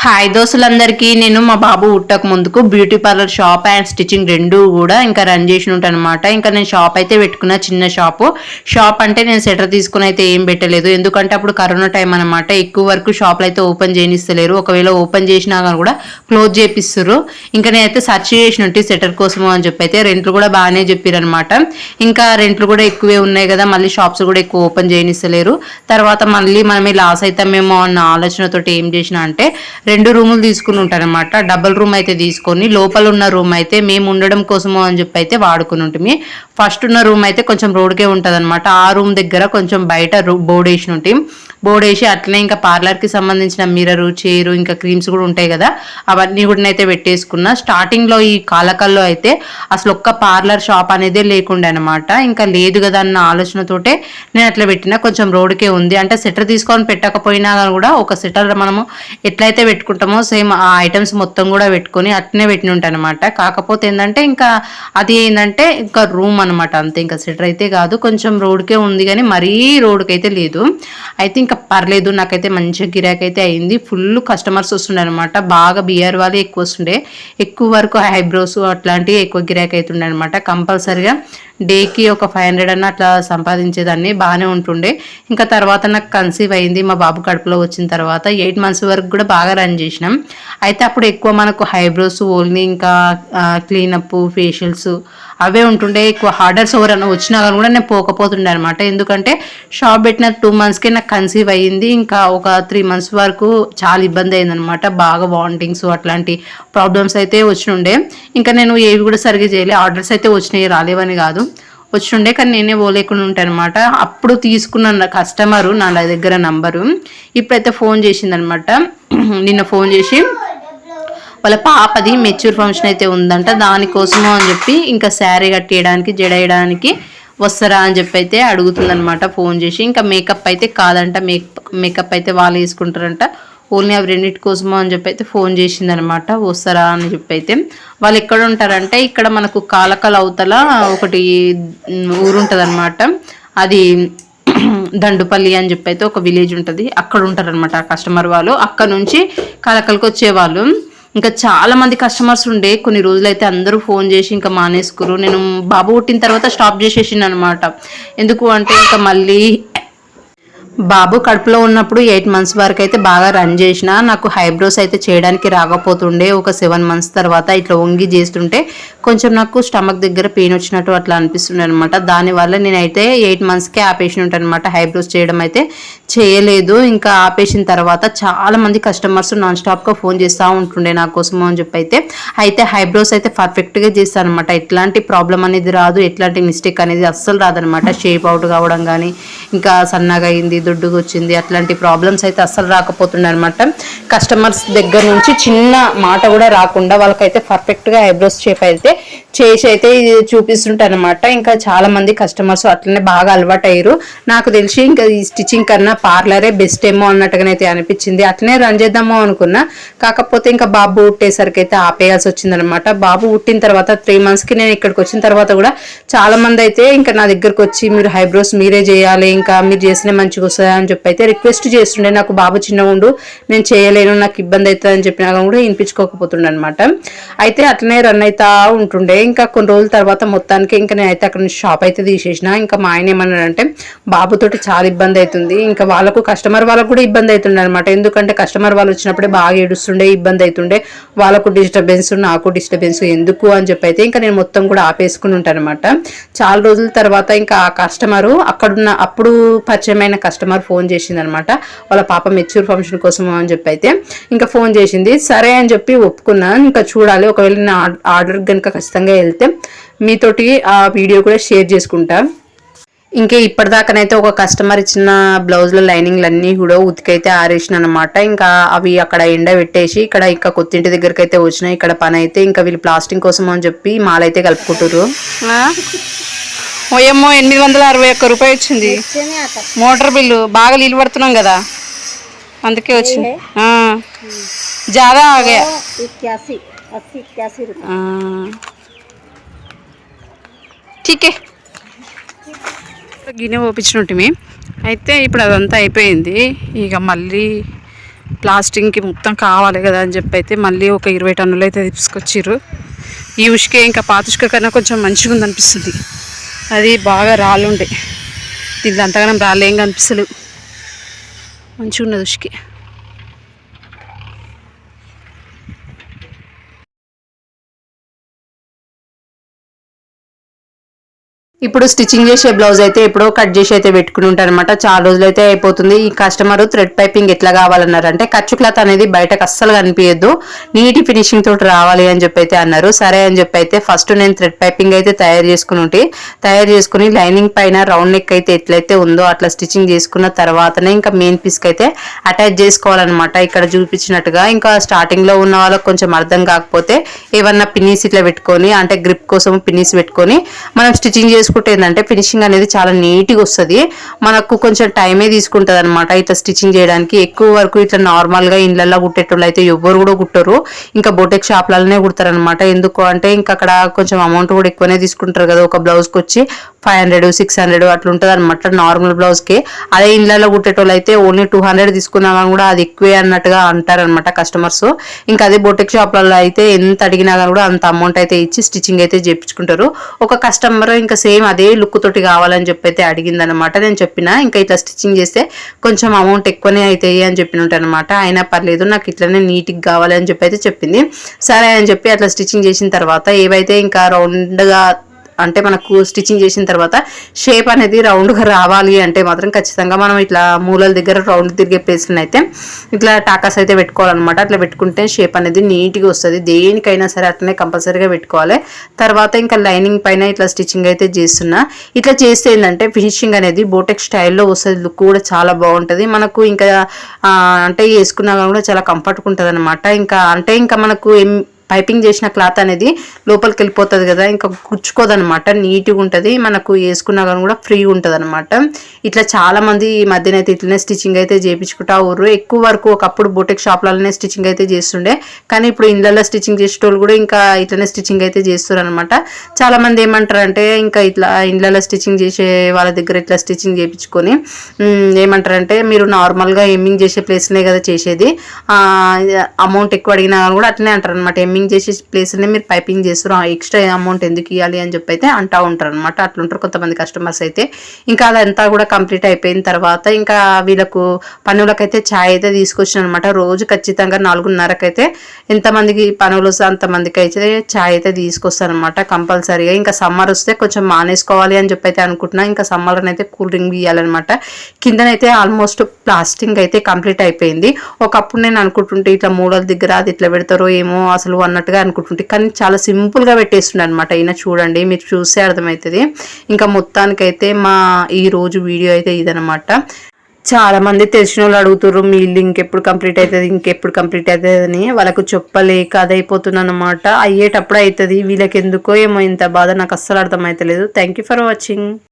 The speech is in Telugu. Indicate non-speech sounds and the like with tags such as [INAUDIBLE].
హాయ్ దోస్తులందరికీ. నేను మా బాబు పుట్టక ముందుకు beauty parlour shop and stitching రెండు కూడా ఇంకా రన్ చేసి ఉంటాను అనమాట ఇంకా నేను షాప్ అయితే పెట్టుకున్న చిన్న షాపు. షాప్ అంటే నేను సెటర్ తీసుకుని అయితే ఏం పెట్టలేదు. ఎందుకంటే అప్పుడు కరోనా టైం అనమాట. ఎక్కువ వరకు షాప్లు అయితే ఓపెన్ చేయనిస్తలేరు. ఒకవేళ ఓపెన్ చేసినా కానీ కూడా క్లోజ్ చేపిస్తారు ఇంకా నేనైతే సెర్చ్ చేసినట్టు సెటర్ కోసము అని చెప్పి అయితే రెంట్లు కూడా బాగానే చెప్పారు అనమాట ఇంకా రెంట్లు కూడా ఎక్కువే ఉన్నాయి కదా. మళ్ళీ షాప్స్ కూడా ఎక్కువ ఓపెన్ చేయనిస్తలేరు. తర్వాత మళ్ళీ మనమే లాస్ అవుతామేమో అన్న ఆలోచనతో ఏం చేసిన అంటే రెండు రూములు తీసుకుని ఉంటారనమాట డబల్ రూమ్ అయితే తీసుకొని లోపల ఉన్న రూమ్ అయితే మేము ఉండడం కోసము అని చెప్పి అయితే వాడుకుని ఉంటుంది ఫస్ట్ ఉన్న రూమ్ అయితే కొంచెం రోడ్కే ఉంటుంది అనమాట ఆ రూమ్ దగ్గర కొంచెం బయట బోర్డు వేసి ఉంటాయి బోర్డు వేసి అట్లనే ఇంకా పార్లర్కి సంబంధించిన మిర్రరు చైరు ఇంకా క్రీమ్స్ కూడా ఉంటాయి కదా అవన్నీ కూడా అయితే పెట్టేసుకున్నా. స్టార్టింగ్లో ఈ కాలకల్లో అయితే అసలు ఒక్క పార్లర్ షాప్ అనేది లేకుండే అనమాట ఇంకా లేదు కదా అన్న ఆలోచనతోటే నేను అట్లా పెట్టినా. కొంచెం రోడ్కే ఉంది. అంటే సెటర్ తీసుకొని పెట్టకపోయినా కూడా ఒక సెటర్ మనము ఎట్లయితే పెట్టుకుంటామో సేమ్ ఆ ఐటమ్స్ మొత్తం కూడా పెట్టుకొని అట్నే పెట్టిన ఉంటాను అనమాట కాకపోతే ఏంటంటే ఇంకా అది ఏంటంటే ఇంకా రూమ్ అనమాట అంతే. ఇంకా సెటర్ అయితే కాదు. కొంచెం రోడ్కే ఉంది కానీ మరీ రోడ్కి అయితే లేదు. అయితే ఇంకా పర్లేదు నాకైతే మంచిగా గిరాకీ అయితే అయింది. ఫుల్ కస్టమర్స్ వస్తుండే అనమాట బాగా బిఆర్ వాళ్ళే ఎక్కువ వస్తుండే. ఎక్కువ వరకు ఐబ్రోస్ అట్లాంటివి ఎక్కువ గిరాకీ అవుతుండే అనమాట కంపల్సరిగా డేకి ఒక ఫైవ్ హండ్రెడ్ అన్న అట్లా సంపాదించేదాన్ని బాగానే ఉంటుండే. ఇంకా తర్వాత నాకు కన్సీవ్ అయింది మా బాబు కడుపులో వచ్చిన తర్వాత ఎయిట్ మంత్స్ వరకు కూడా బాగా రన్ చేసినాం. అయితే అప్పుడు ఎక్కువ మనకు హైబ్రోస్ ఓన్లీ ఇంకా క్లీనప్ ఫేషియల్స్ అవే ఉంటుండే ఎక్కువ ఆర్డర్స్ ఎవరైనా వచ్చినా కానీ కూడా నేను పోకపోతుండే అనమాట ఎందుకంటే షాప్ పెట్టిన టూ మంత్స్కే నాకు కన్సీవ్ అయ్యింది. ఇంకా ఒక త్రీ మంత్స్ వరకు చాలా ఇబ్బంది అయిందనమాట బాగా వామిటింగ్స్ అట్లాంటి ప్రాబ్లమ్స్ అయితే వచ్చినుండే. ఇంకా నేను ఏవి కూడా సరిగ్గా చేయలే. ఆర్డర్స్ అయితే వచ్చినాయి రాలేవని కాదు. వచ్చిండే కానీ నేనే పోలేకుండా ఉంటాను అనమాట అప్పుడు తీసుకున్న కస్టమరు నా దగ్గర నంబరు ఇప్పుడైతే ఫోన్ చేసిందనమాట నిన్న ఫోన్ చేసి వాళ్ళ పాపది మెచ్యూర్ ఫంక్షన్ అయితే ఉందంట. దానికోసము అని చెప్పి ఇంకా శారీ కట్టేయడానికి జడేయడానికి వస్తారా అని చెప్పి అయితే అడుగుతుందనమాట ఫోన్ చేసి. ఇంకా మేకప్ అయితే కాదంట. మేకప్ మేకప్ అయితే వాళ్ళు వేసుకుంటారంట. ఓన్లీ అవి రెండింటి కోసమో అని చెప్పి అయితే ఫోన్ చేసిందనమాట వస్తారా అని చెప్పి అయితే. వాళ్ళు ఎక్కడ ఉంటారంటే? ఇక్కడ మనకు కాలకల అవతల ఒకటి ఊరు అది [CLEARS THROAT] దండుపల్లి అని చెప్పి అయితే ఒక విలేజ్ ఉంటుంది. అక్కడ ఉంటారనమాట కస్టమర్ వాళ్ళు. అక్కడ నుంచి కాలకలకు వచ్చేవాళ్ళు ఇంకా చాలా మంది కస్టమర్స్ ఉండే. కొన్ని రోజులు అయితే అందరూ ఫోన్ చేసి ఇంకా మానేసుకురు. నేను బాబు పుట్టిన తర్వాత స్టాప్ చేసేసింది అనమాట ఎందుకు అంటే ఇంకా మళ్ళీ బాబు కడుపులో ఉన్నప్పుడు ఎయిట్ మంత్స్ వరకు అయితే బాగా రన్ చేసిన నాకు హైబ్రోస్ అయితే చేయడానికి రాకపోతుండే. ఒక సెవెన్ మంత్స్ తర్వాత ఇట్లా వంగి చేస్తుంటే కొంచెం నాకు స్టమక్ దగ్గర పెయిన్ వచ్చినట్టు అట్లా అనిపిస్తుండే అనమాట దానివల్ల నేనైతే ఎయిట్ మంత్స్కే ఆపేసి ఉంటాను అనమాట హైబ్రోస్ చేయడం అయితే చేయలేదు. ఇంకా ఆపేసిన తర్వాత చాలా మంది కస్టమర్స్ నాన్ స్టాప్గా ఫోన్ చేస్తూ ఉంటుండే నా కోసము అని చెప్పి అయితే అయితే హైబ్రోస్ అయితే పర్ఫెక్ట్గా చేస్తాను అనమాట ఎట్లాంటి ప్రాబ్లం అనేది రాదు. ఎట్లాంటి మిస్టేక్ అనేది అస్సలు రాదనమాట షేప్ అవుట్ కావడం కానీ ఇంకా సన్నగా అయింది దుడ్డుగా వచ్చింది అట్లాంటి ప్రాబ్లమ్స్ అయితే అస్సలు రాకపోతుండే అనమాట కస్టమర్స్ దగ్గర నుంచి చిన్న మాట కూడా రాకుండా వాళ్ళకైతే పర్ఫెక్ట్గా ఐబ్రోస్ షేప్ అయితే చేసి అయితే చూపిస్తుంటారనమాట. ఇంకా చాలా మంది కస్టమర్స్ అట్లనే బాగా అలవాటు అయ్యారు నాకు తెలిసి ఇంకా ఈ స్టిచ్చింగ్ కన్నా పార్లరే బెస్ట్ ఏమో అన్నట్టుగా అయితే అనిపించింది. అట్లనే రన్ చేద్దామో అనుకున్నా. కాకపోతే ఇంకా బాబు పుట్టేసరికి అయితే ఆపేయాల్సి వచ్చిందనమాట. బాబు పుట్టిన తర్వాత త్రీ మంత్స్కి నేను ఇక్కడికి వచ్చిన తర్వాత కూడా చాలా మంది అయితే ఇంకా నా దగ్గరకు వచ్చి మీరు హైబ్రోస్ మీరే చేయాలి ఇంకా మీరు చేసిన మంచిగా వస్తుంది అని చెప్పి అయితే రిక్వెస్ట్ చేస్తుండే. నాకు బాబు చిన్నగా ఉండు నేను చేయలేను నాకు ఇబ్బంది అవుతుంది అని చెప్పినా కూడా వినిపించుకోకపోతుండే అనమాట అయితే అట్లనే రన్ అవుతా ఉంటుండే. ఇంకా కొన్ని రోజుల తర్వాత మొత్తానికి ఇంకా నేనైతే అక్కడ నుంచి షాప్ అయితే తీసేసిన. ఇంకా మా ఆయన ఏమన్నాడంటే బాబుతోటి చాలా ఇబ్బంది అవుతుంది. ఇంకా వాళ్ళకు కస్టమర్ వాళ్ళకు కూడా ఇబ్బంది అవుతుండే అనమాట ఎందుకంటే కస్టమర్ వాళ్ళు వచ్చినప్పుడే బాగా ఏడుస్తుండే ఇబ్బంది అవుతుండే. వాళ్ళకు డిస్టర్బెన్స్ నాకు డిస్టర్బెన్స్ ఎందుకు? అని చెప్పి అయితే ఇంకా నేను మొత్తం కూడా ఆపేసుకుని ఉంటాను అనమాట చాలా రోజుల తర్వాత ఇంకా ఆ కస్టమరు అక్కడున్న అప్పుడు పరిచయమైన కస్టమర్ ఫోన్ చేసింది అనమాట వాళ్ళ పాప మెచ్యూర్ ఫంక్షన్ కోసం అని చెప్పి అయితే ఇంకా ఫోన్ చేసింది. సరే అని చెప్పి ఒప్పుకున్నాను. ఇంకా చూడాలి. ఒకవేళ నేను ఆర్డర్ కనుక ఖచ్చితంగా వెళ్తే మీతోటి ఆ వీడియో కూడా షేర్ చేసుకుంటా. ఇంకా ఇప్పటిదాకానైతే ఒక కస్టమర్ ఇచ్చిన బ్లౌజ్ల లైనింగ్లు అన్నీ కూడా ఉతికైతే ఆరేసిన అనమాట ఇంకా అవి అక్కడ ఎండ పెట్టేసి ఇక్కడ ఇంకా కొత్తింటి దగ్గరికి అయితే వచ్చినాయి. ఇక్కడ పని అయితే ఇంకా వీళ్ళు ప్లాస్టింగ్ కోసం అని చెప్పి మాలైతే కలుపుకుంటారు ఓయమ్మో ఎనిమిది వందల అరవై ఒక్క రూపాయి వచ్చింది. మోటార్ బిల్లు బాగా నీళ్ళు పడుతున్నాం కదా. అందుకే వచ్చింది. జాదా ఆగా. గిన్నె ఓపించినట్టుమే అయితే ఇప్పుడు అదంతా అయిపోయింది. ఇక మళ్ళీ ప్లాస్టింగ్కి మొత్తం కావాలి కదా అని చెప్పి అయితే మళ్ళీ ఒక ఇరవై టన్నులు అయితే తీసుకొచ్చారు ఈ ఉష్క ఇంకా పాత కన్నా కొంచెం మంచిగా ఉందనిపిస్తుంది అది బాగా రాళ్ళు ఉండే దీంట్లో అంతగానం రాళ్ళు ఏం కనిపిస్తలేవు. మంచిగా ఉన్నది ఉష్కే. ఇప్పుడు స్టిచ్చింగ్ చేసే బ్లౌజ్ అయితే ఎప్పుడో కట్ చేసి అయితే పెట్టుకుని ఉంటారు అనమాట చాలా రోజులు అయితే అయిపోతుంది. ఈ కస్టమర్ థ్రెడ్ పైపింగ్ ఎట్లా కావాలన్నారు అంటే ఖర్చు క్లాత్ అనేది బయటకు అస్సలు కనిపించద్దు నీటి ఫినిషింగ్ తోటి రావాలి అని చెప్పి అయితే అన్నారు. సరే అని చెప్పి అయితే ఫస్ట్ నేను థ్రెడ్ పైపింగ్ అయితే తయారు చేసుకుని ఉంటే తయారు చేసుకుని లైనింగ్ పైన రౌండ్ నెక్ అయితే ఎట్లయితే ఉందో అట్లా స్టిచ్చింగ్ చేసుకున్న తర్వాతనే ఇంకా మెయిన్ పీస్కి అయితే అటాచ్ చేసుకోవాలన్నమాట. ఇక్కడ చూపించినట్టుగా ఇంకా స్టార్టింగ్లో ఉన్న వాళ్ళకి కొంచెం అర్థం కాకపోతే ఏమన్నా పిన్నీస్ ఇట్లా పెట్టుకొని అంటే గ్రిప్ కోసం పిన్నీస్ పెట్టుకొని మనం స్టిచ్చింగ్ చేసుకుంటే ఏంటంటే ఫినిషింగ్ అనేది చాలా నీట్గా వస్తుంది. మనకు కొంచెం టైమే తీసుకుంటుంది అనమాట ఇట్లా స్టిచ్చింగ్ చేయడానికి. ఎక్కువ వరకు ఇట్లా నార్మల్గా ఇండ్లలో కుట్టేటోళ్ళు అయితే ఎవ్వరు కూడా కుట్టరు. ఇంకా బొటెక్ షాప్లలోనే కుడతారు అనమాట ఎందుకు అంటే ఇంకా అక్కడ కొంచెం అమౌంట్ కూడా ఎక్కువనే తీసుకుంటారు కదా. ఒక బ్లౌజ్కి వచ్చి ఫైవ్ హండ్రెడ్ సిక్స్ హండ్రెడ్ అట్లా ఉంటుంది అనమాట నార్మల్ బ్లౌజ్కి. అదే ఇండ్లలో కుట్టేటోళ్ళు అయితే ఓన్లీ టూ హండ్రెడ్ తీసుకున్నామని కూడా అది ఎక్కువే అన్నట్టుగా అంటారనమాట కస్టమర్స్ ఇంకా అదే బొటెక్ షాప్లలో అయితే ఎంత అడిగినా కూడా అంత అమౌంట్ అయితే ఇచ్చి స్టిచ్చింగ్ అయితే చేయించుకుంటారు ఒక కస్టమర్ ఇంకా సేమ్ అదే లుక్ తోటి కావాలని చెప్పి అయితే అడిగిందనమాట నేను చెప్పిన ఇంకా ఇట్లా స్టిచ్చింగ్ చేస్తే కొంచెం అమౌంట్ ఎక్కువనే అవుతాయి అని చెప్పిన అనమాట అయినా పర్లేదు నాకు ఇట్లనే నీట్గా కావాలి అని చెప్పి అయితే చెప్పింది. సరే అని చెప్పి అట్లా స్టిచ్చింగ్ చేసిన తర్వాత ఏవైతే ఇంకా రౌండ్గా అంటే మనకు స్టిచ్చింగ్ చేసిన తర్వాత షేప్ అనేది రౌండ్గా రావాలి అంటే మాత్రం ఖచ్చితంగా మనం ఇట్లా మూలల దగ్గర రౌండ్ తిరిగే ప్లేస్ని అయితే ఇట్లా టాకాస్ అయితే పెట్టుకోవాలన్నమాట. అట్లా పెట్టుకుంటే షేప్ అనేది నీట్గా వస్తుంది. దేనికైనా సరే అట్లనే కంపల్సరీగా పెట్టుకోవాలి. తర్వాత ఇంకా లైనింగ్ పైన ఇట్లా స్టిచ్చింగ్ అయితే చేస్తున్నా. ఇట్లా చేస్తే ఏంటంటే ఫినిషింగ్ అనేది బోటెక్ స్టైల్లో వస్తుంది. లుక్ కూడా చాలా బాగుంటుంది. మనకు ఇంకా అంటే వేసుకున్నా కూడా చాలా కంఫర్ట్గా ఉంటుంది అనమాట ఇంకా అంటే ఇంకా మనకు ఏం పైపింగ్ చేసిన క్లాత్ అనేది లోపలికి వెళ్ళిపోతుంది కదా ఇంకా గుచ్చుకోదనమాట నీట్గా ఉంటుంది. మనకు వేసుకున్నా కానీ కూడా ఫ్రీ ఉంటుంది అనమాట ఇట్లా చాలామంది ఈ మధ్యన అయితే ఇట్లనే స్టిచ్చింగ్ అయితే చేయించుకుంటా ఊరు ఎక్కువ వరకు ఒకప్పుడు బొటెక్ షాప్లలోనే స్టిచ్చింగ్ అయితే చేస్తుండే. కానీ ఇప్పుడు ఇళ్ళల్లో స్టిచ్చింగ్ చేసేటోళ్ళు కూడా ఇంకా ఇట్లనే స్టిచ్చింగ్ అయితే చేస్తారు అనమాట చాలామంది ఏమంటారంటే ఏమంటారు అంటే ఇంకా ఇట్లా ఇళ్ళల్లో స్టిచ్చింగ్ చేసే వాళ్ళ దగ్గర ఇట్లా స్టిచ్చింగ్ చేయించుకొని ఏమంటారంటే మీరు నార్మల్గా ఎమ్మింగ్ చేసే ప్లేస్నే కదా చేసేది. అమౌంట్ ఎక్కువ అడిగినా కానీ కూడా అట్లనే అంటారు అనమాట ఎమ్మింగ్ చేసే ప్లేస్లోనే మీరు పైపింగ్ చేస్తారు. ఎక్స్ట్రా అమౌంట్ ఎందుకు ఇవ్వాలి అని చెప్పి అయితే అంటూ ఉంటారు అనమాట అట్లుంటారు కొంతమంది కస్టమర్స్ అయితే. ఇంకా అదంతా కూడా కంప్లీట్ అయిపోయిన తర్వాత ఇంకా వీళ్ళకు పనులకైతే ఛాయ్ అయితే తీసుకొచ్చిన అనమాట రోజు ఖచ్చితంగా నాలుగున్నరకైతే ఎంతమందికి పనులు వస్తే అంతమందికి అయితే ఛాయ్ అయితే తీసుకొస్తాను అనమాట కంపల్సరీగా. ఇంకా సమ్మర్ వస్తే కొంచెం మానేసుకోవాలి అని చెప్పి అయితే అనుకుంటున్నా. ఇంకా సమ్మర్లో అయితే కూల్ డ్రింక్ ఇవ్వాలన్నమాట కిందనైతే ఆల్మోస్ట్ ప్లాస్టింగ్ అయితే కంప్లీట్ అయిపోయింది. ఒకప్పుడు నేను అనుకుంటుంటే ఇట్లా మూడల దగ్గర అది ఇట్లా పెడతారో ఏమో అసలు అన్నట్టుగా అనుకుంటుంటే కానీ చాలా సింపుల్గా పెట్టేస్తుండే అనమాట ఈయన చూడండి మీరు చూస్తే అర్థమవుతుంది. ఇంకా మొత్తానికైతే మా ఈ రోజు వీడియో అయితే ఇదనమాట చాలా మంది తెలిసిన వాళ్ళు అడుగుతారు మీ ఇల్లు ఇంకెప్పుడు కంప్లీట్ అవుతుంది ఇంకెప్పుడు కంప్లీట్ అవుతుంది అని. వాళ్ళకు చెప్పలేక అదైపోతుంది అనమాట అయ్యేటప్పుడు అవుతుంది. వీళ్ళకి ఎందుకో ఏమో ఇంత బాధ నాకు అస్సలు అర్థమవుతలేదు. Thank you for watching